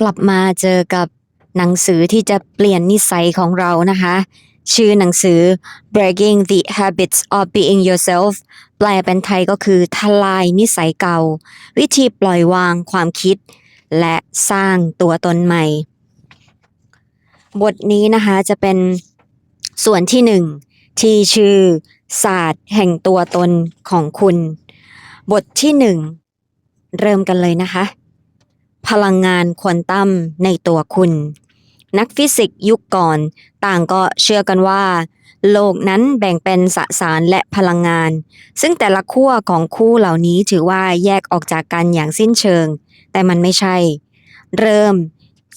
กลับมาเจอกับหนังสือที่จะเปลี่ยนนิสัยของเรานะคะ ชื่อหนังสือ Breaking the Habits of Being Yourself แปลเป็นไทยก็คือทลายนิสัยเก่า วิธีปล่อยวางความคิด และสร้างตัวตนใหม่ บทนี้นะคะจะเป็นส่วนที่หนึ่งที่ชื่อศาสตร์แห่งตัวตนของคุณ บทที่หนึ่งเริ่มกันเลยนะคะ พลังงานควอนตัมในตัวคุณ นักฟิสิกส์ยุคก่อน ต่างก็เชื่อกันว่า โลกนั้นแบ่งเป็นสสารและพลังงาน ซึ่งแต่ละขั้วของคู่เหล่านี้ถือว่าแยกออกจากกันอย่างสิ้นเชิง แต่มันไม่ใช่ เริ่ม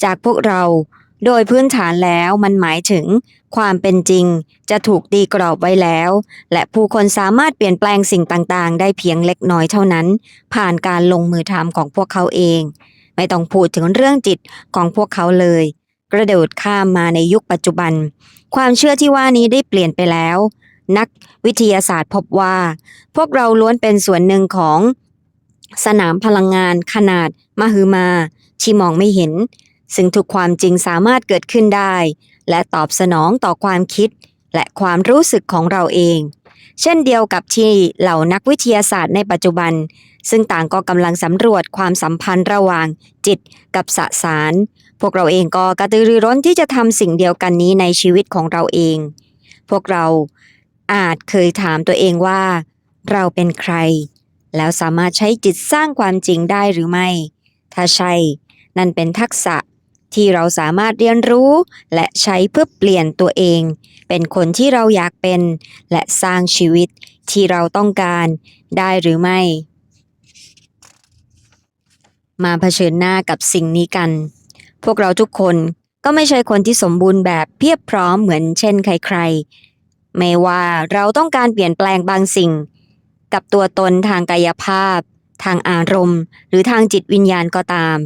จากพวกเราโดยพื้นฐานแล้วมันหมายถึง ความเป็นจริงจะถูกตีกรอบไว้แล้ว และผู้คนสามารถเปลี่ยนแปลงสิ่งต่างๆ ได้เพียงเล็กน้อยเท่านั้น ผ่านการลงมือทำของพวกเขาเอง ไม่ต้องพูดถึงเรื่องจิตของพวกเขาเลย กระโดดข้ามมาในยุคปัจจุบัน ความเชื่อที่ว่านี้ได้เปลี่ยนไปแล้ว นักวิทยาศาสตร์พบว่า พวกเราล้วนเป็นส่วนหนึ่งของ สนามพลังงานขนาดมหึมาที่มองไม่เห็น ซึ่งทุกความจริงสามารถเกิดขึ้นได้ และตอบสนองต่อความคิดและความรู้สึกของเราเอง เช่นเดียวกับที่เหล่านักวิทยาศาสตร์ในปัจจุบัน ซึ่งต่างก็กำลังสำรวจความสัมพันธ์ระหว่างจิตกับสสาร พวกเราเองก็กระตือรือร้นที่จะทำสิ่งเดียวกันนี้ในชีวิตของเราเอง พวกเราอาจเคยถามตัวเองว่า เราเป็นใคร แล้วสามารถใช้จิตสร้างความจริงได้หรือไม่ ถ้าใช่ นั่นเป็นทักษะ ที่เราสามารถเรียนรู้ และใช้เพื่อเปลี่ยนตัวเอง เป็นคนที่เราอยากเป็น และสร้างชีวิตที่เราต้องการได้หรือไม่ มาเผชิญหน้ากับสิ่งนี้กัน พวกเราทุกคนก็ไม่ใช่คนที่สมบูรณ์แบบเพียบพร้อมเหมือนเช่นใครๆ ไม่ว่าเราต้องการเปลี่ยนแปลงบางสิ่ง กับตัวตนทางกายภาพ ทางอารมณ์ หรือทางจิตวิญญาณก็ตาม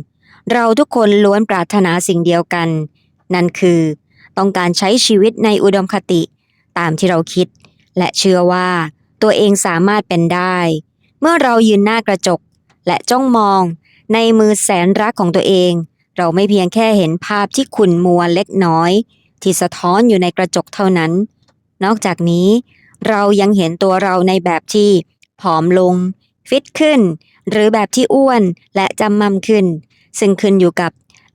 เราทุกคนล้วนปรารถนาสิ่งเดียวกัน นั่นคือ ต้องการใช้ชีวิตในอุดมคติ ตามที่เราคิด และเชื่อว่า ตัวเองสามารถเป็นได้ เมื่อเรายืนหน้ากระจก และจ้องมอง ในมือแสนรักของตัวเอง เราไม่เพียงแค่เห็นภาพที่ขุ่นมัวเล็กน้อย ที่สะท้อนอยู่ในกระจกเท่านั้น นอกจากนี้ เรายังเห็นตัวเราในแบบที่ผอมลง ฟิตขึ้น หรือแบบที่อ้วนและจำมั่มขึ้น ซึ่งขึ้นอยู่กับ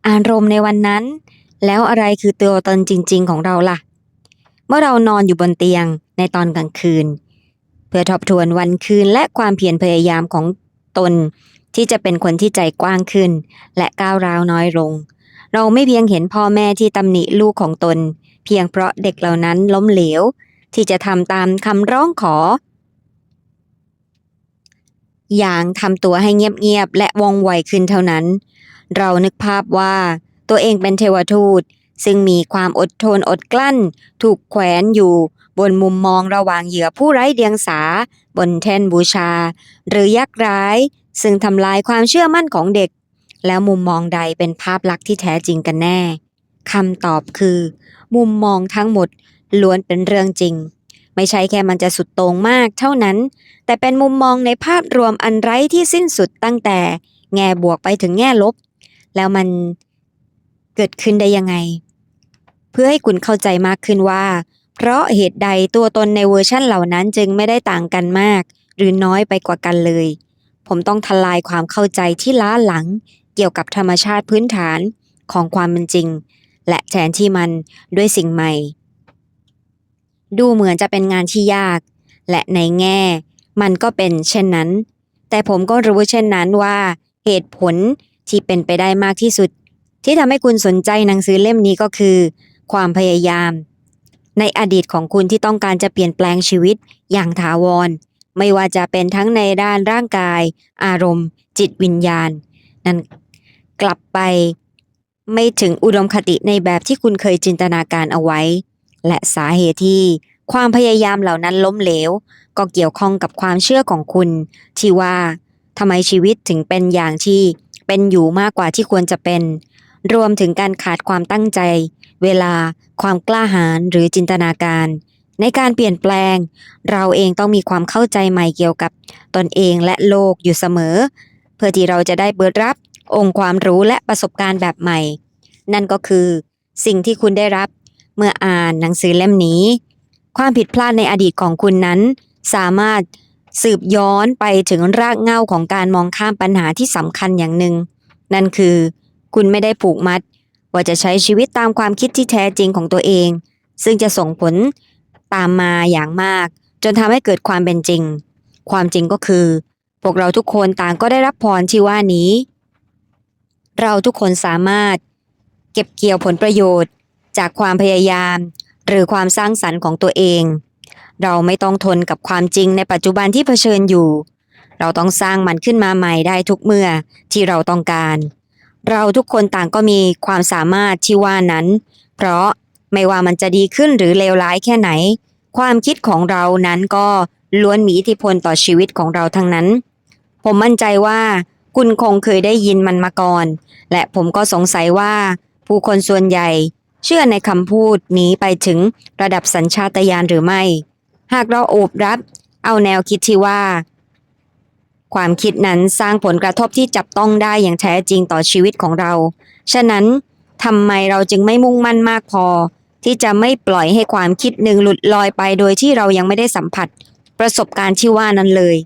อารมณ์ในวันนั้น แล้วอะไรคือตัวตนจริง ๆ ของเราล่ะ เมื่อเรานอนอยู่บนเตียงในตอนกลางคืน เพื่อทบทวนวันคืนและความเพียรพยายามของตน ที่จะเป็นคนที่ใจกว้างขึ้น และก้าวร้าวน้อยลง เราไม่เพียงเห็นพ่อแม่ที่ตำหนิลูกของตน เพียงเพราะเด็กเหล่านั้นล้มเหลว ที่จะทำตามคำร้องขออ ย่างทำตัวให้เงียบๆและว่องไวขึ้นเท่านั้น เรานึกภาพว่าตัวเองเป็นเทวทูต ซึ่งมีความอดทนอดกลั้น ถูกแขวนอยู่บนมุมมองระหว่างเหยื่อผู้ไร้เดียงสา บนแท่นบูชา หรือยักษ์ร้าย ซึ่งทำลายความเชื่อมั่นของเด็ก แล้วมุมมองใดเป็นภาพลักษณ์ที่แท้จริงกันแน่คำตอบคือ มุมมองทั้งหมดล้วนเป็นเรื่องจริง ไม่ใช่แค่มันจะสุดโต่งมากเท่านั้น แต่เป็นมุมมองในภาพรวมอันไร้ที่สิ้นสุดตั้งแต่แง่บวกไปถึงแง่ลบ แล้วมันเกิดขึ้นได้ยังไง เพื่อให้คุณเข้าใจมากขึ้นว่า เพราะเหตุใดตัวตนในเวอร์ชั่นเหล่านั้นจึงไม่ได้ต่างกันมาก หรือน้อยไปกว่ากันเลย ผมต้องทลายความเข้าใจที่ล้าหลัง เกี่ยวกับธรรมชาติพื้นฐานของความเป็นจริง และแทนที่มันด้วยสิ่งใหม่ ดูเหมือนจะเป็นงานที่ยาก และในแง่ มันก็เป็นเช่นนั้น แต่ผมก็รู้เช่นนั้นว่า เหตุผลที่เป็นไปได้มากที่สุด ที่ทำให้คุณสนใจหนังสือเล่มนี้ก็คือ ความพยายาม ในอดีตของคุณที่ต้องการจะเปลี่ยนแปลงชีวิตอย่างถาวร ไม่ว่าจะเป็นทั้งในด้านร่างกาย อารมณ์ จิตวิญญาณ นั้นกลับไป ไม่ถึงอุดมคติในแบบที่คุณเคยจินตนาการเอาไว้ และสาเหตุที่ความพยายามเหล่านั้นล้มเหลว ก็เกี่ยวข้องกับความเชื่อของคุณ ที่ว่าทำไมชีวิตถึงเป็นอย่างที่เป็นอยู่มากกว่าที่ควรจะเป็น รวมถึงการขาดความตั้งใจ เวลาความกล้าหาญหรือจินตนาการ ในการเปลี่ยนแปลง เราเองต้องมีความเข้าใจใหม่เกี่ยวกับตนเองและโลกอยู่เสมอ เพื่อที่เราจะได้เปิดรับองค์ความรู้และประสบการณ์แบบใหม่ นั่นก็คือ สิ่งที่คุณได้รับ เมื่ออ่านหนังสือเล่มนี้ ความผิดพลาดในอดีตของคุณนั้น สามารถสืบย้อนไปถึงรากเหง้าของการมองข้ามปัญหาที่สำคัญอย่างหนึ่ง นั่นคือ คุณไม่ได้ผูกมัด ว่าจะใช้ชีวิตตามความคิดที่แท้จริงของตัวเอง ซึ่งจะส่งผลตามมาอย่างมาก จนทำให้เกิดความเป็นจริง ความจริงก็คือ พวกเราทุกคนต่างก็ได้รับพรที่ว่านี้ เราทุกคนสามารถ เก็บเกี่ยวผลประโยชน์ จากความพยายาม หรือความสร้างสรรค์ของตัวเอง เราไม่ต้องทนกับความจริงในปัจจุบันที่เผชิญอยู่ เราต้องสร้างมันขึ้นมาใหม่ได้ทุกเมื่อที่เราต้องการ เราทุกคนต่างก็มีความสามารถที่ว่านั้น เพราะไม่ว่ามันจะดีขึ้นหรือเลวร้ายแค่ไหน ความคิดของเรานั้นก็ล้วนมีอิทธิพลต่อชีวิตของเราทั้งนั้น ผมมั่นใจว่าคุณคงเคยได้ยินมันมาก่อน และผมก็สงสัยว่าผู้คนส่วนใหญ่ เชื่อในคำพูดนี้ไปถึงระดับสัญชาตญาณหรือไม่ หากเราโอบรับ เอาแนวคิดที่ว่า ความคิดนั้นสร้างผลกระทบที่จับต้องได้อย่างแท้จริงต่อชีวิตของเรา ฉะนั้นทำไมเราจึงไม่มุ่งมั่นมากพอ ที่จะไม่ปล่อยให้ความคิดหนึ่งหลุดลอยไปโดยที่เรายังไม่ได้สัมผัส ประสบการณ์ที่ว่านั้นเลย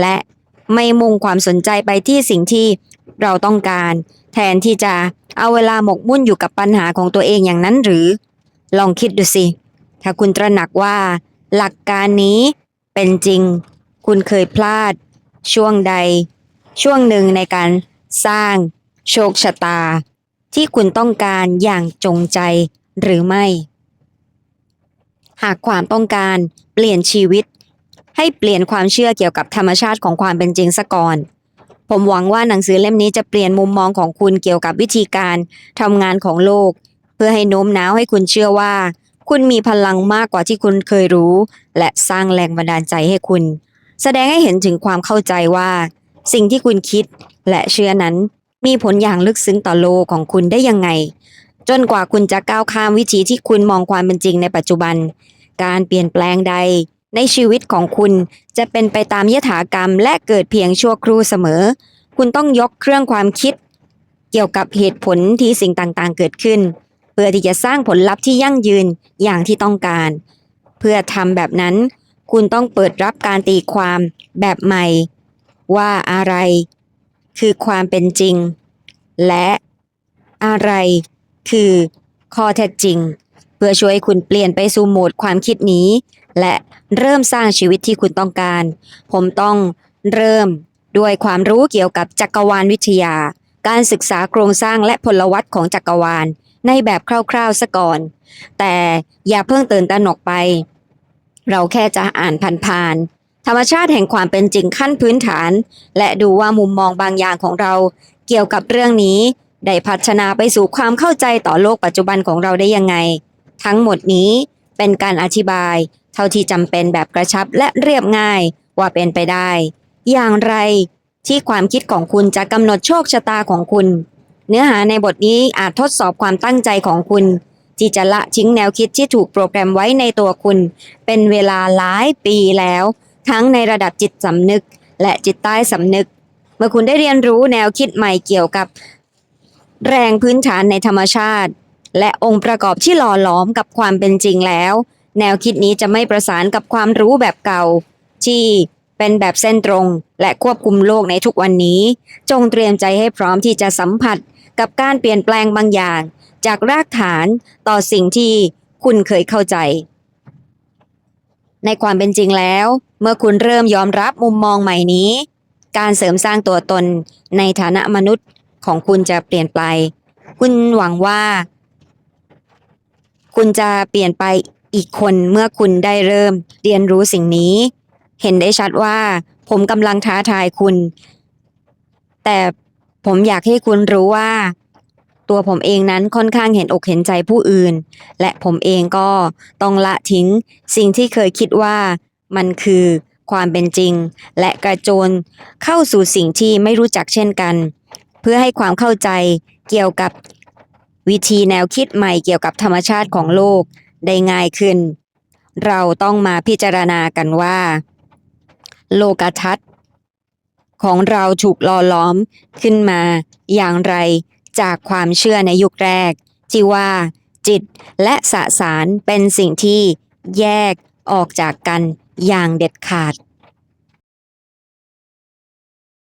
และไม่มุ่งความสนใจไปที่สิ่งที่เราต้องการ แทนที่จะเอาเวลาหมกมุ่นอยู่กับปัญหาของตัวเองอย่างนั้นหรือ ลองคิดดูสิ ถ้าคุณตระหนักว่า หลักการนี้เป็นจริง คุณเคยพลาด ช่วงใด ช่วงหนึ่งในการสร้าง โชคชะตา ที่คุณต้องการอย่างจงใจหรือไม่ หากความต้องการเปลี่ยนชีวิต ให้เปลี่ยนความเชื่อเกี่ยวกับธรรมชาติของความเป็นจริงซะก่อน ผมหวังว่าหนังสือเล่มนี้จะเปลี่ยนมุมมองของคุณเกี่ยวกับวิธีการทำงานของโลก เพื่อให้โน้มน้าวให้คุณเชื่อว่า คุณมีพลังมากกว่าที่คุณเคยรู้ และสร้างแรงบันดาลใจให้คุณ แสดงให้เห็นถึงความเข้าใจว่า สิ่งที่คุณคิดและเชื่อนั้น มีผลอย่างลึกซึ้งต่อโลกของคุณได้ยังไง จนกว่าคุณจะก้าวข้ามวิธีที่คุณมองความเป็นจริงในปัจจุบัน การเปลี่ยนแปลงใด ในชีวิตของคุณจะเป็นไปตามยถากรรมและเกิดเพียงชั่วครู่เสมอ คุณต้องยกเครื่องความคิด เกี่ยวกับเหตุผลที่สิ่งต่างๆ เกิดขึ้น เพื่อที่จะสร้างผลลัพธ์ที่ยั่งยืนอย่างที่ต้องการ เพื่อทำแบบนั้น คุณต้องเปิดรับการตีความแบบใหม่ ว่าอะไร คือความเป็นจริง และอะไรคือข้อเท็จจริง พื่อช่วยคุณเปลี่ยนไปสู่โหมดความคิดนี้ และเริ่มสร้างชีวิตที่คุณต้องการ ผมต้องเริ่มด้วยความรู้เกี่ยวกับจักรวาลวิทยา การศึกษาโครงสร้างและพลวัตของจักรวาล ในแบบคร่าวๆซะก่อน แต่อย่าเพิ่งตื่นตระหนกไป เราแค่จะอ่านผ่านๆธรรมชาติแห่งความเป็นจริงขั้นพื้นฐาน และดูว่ามุมมองบางอย่างของเราเกี่ยวกับเรื่องนี้ ได้พัฒนาไปสู่ความเข้าใจต่อโลกปัจจุบันของเราได้ยังไง ทั้งหมดนี้เป็นการอธิบาย เท่าที่จำเป็นแบบกระชับและเรียบง่ายว่าเป็นไปได้ อย่างไรที่ความคิดของคุณจะกำหนดโชคชะตาของคุณ เนื้อหาในบทนี้อาจทดสอบความตั้งใจของคุณ ที่จะละทิ้งแนวคิดที่ถูกโปรแกรมไว้ในตัวคุณ เป็นเวลาหลายปีแล้ว ทั้งในระดับจิตสำนึก และจิตใต้สำนึก เมื่อคุณได้เรียนรู้แนวคิดใหม่เกี่ยวกับ แรงพื้นฐานในธรรมชาติ และองค์ประกอบที่หล่อหลอมกับความเป็นจริงแล้ว แนวคิดนี้จะไม่ประสานกับความรู้แบบเก่า ที่เป็นแบบเส้นตรง และควบคุมโลกในทุกวันนี้ จงเตรียมใจให้พร้อมที่จะสัมผัสกับการเปลี่ยนแปลงบางอย่าง จากรากฐานต่อสิ่งที่คุณเคยเข้าใจ ในความเป็นจริงแล้ว เมื่อคุณเริ่มยอมรับมุมมองใหม่นี้ การเสริมสร้างตัวตนในฐานะมนุษย์ของคุณจะเปลี่ยนไป คุณหวังว่า คุณจะเปลี่ยนไปอีกคนเมื่อคุณได้เริ่มเรียนรู้สิ่งนี้ เห็นได้ชัดว่า ผมกำลังท้าทายคุณ แต่ผมอยากให้คุณรู้ว่า ตัวผมเองนั้นค่อนข้างเห็นอกเห็นใจผู้อื่น และผมเองก็ต้องละทิ้ง สิ่งที่เคยคิดว่ามันคือความเป็นจริง และกระโจนเข้าสู่สิ่งที่ไม่รู้จักเช่นกัน เพื่อให้ความเข้าใจเกี่ยวกับ วิธีแนวคิดใหม่เกี่ยวกับธรรมชาติของโลกได้ง่ายขึ้น เราต้องมาพิจารณากันว่า โลกทัศน์ ของเราถูกหล่อหลอมขึ้นมาอย่างไรจากความเชื่อในยุคแรก ที่ว่า จิตและสสารเป็นสิ่งที่แยกออกจากกันอย่างเด็ดขาด